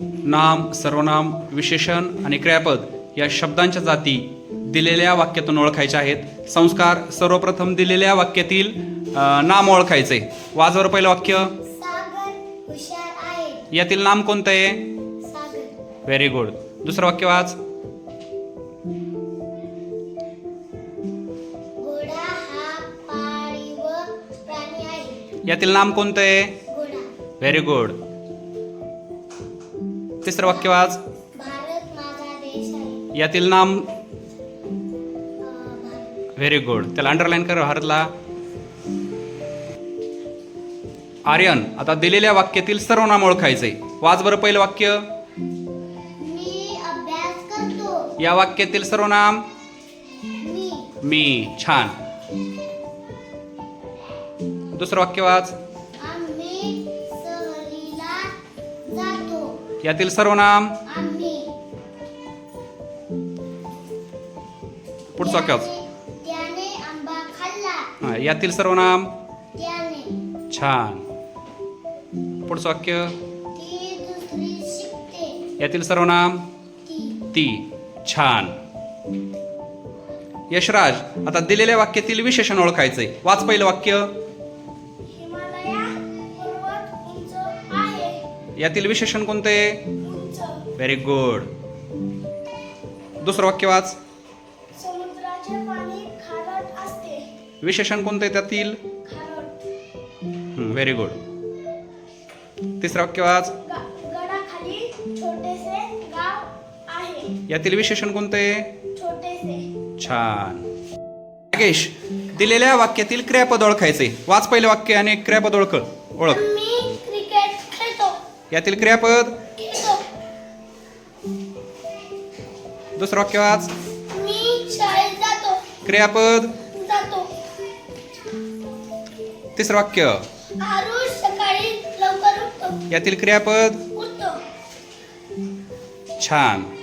नाम सर्वनाम विशेषण आणि क्रियापद या शब्दांच्या जाती दिलेल्या वाक्यातून ओळखायच्या आहेत. संस्कार सर्वप्रथम दिलेल्या वाक्यातील नाम ओळखायचे. वाजवर पहिलं वाक्य. यातील नाम कोणतं आहे? व्हेरी गुड दुसरं वाक्य वाच. यातील नाम कोणतं आहे? व्हेरी गुड तिसरं वाक्य वाच. यातील नाम? व्हेरी गुड त्याला अंडरलाईन कर भारतला आर्यन आता दिलेल्या वाक्यातील सर्व नाम ओळखायचे वाच बरं पहिलं वाक्य. या वाक्यातील सर्व नाम? मी. छान. दुसरं वाक्य वाच. यातील सर्व नाम? आम्ही. पुढचं हा, यातील सर्व नाम? त्याने. छान. पुढचं वाक्य? ती दुसरी शिकते. यातील सर्व नाम? ती. छान. यशराज आता दिलेल्या वाक्यातील विशेषण ओळखायचे वाच पहिलं वाक्य. यातील विशेषण कोणते? व्हेरी गुड दुसरं वाक्य वाच. विशेषण कोणते त्यातील? खारट. व्हेरी गुड तिसरं वाक्य वाच. यातील विशेषण कोणते? छान. नागेश दिलेल्या वाक्यातील क्रियापद ओळखायचे. वाच पहिलं वाक्य आणि क्रियापद ओळख ओळख. यातील क्रियापद? दुसरं वाक्य वाच. क्रियापद? तिसरं वाक्य. यातील क्रियापद? छान.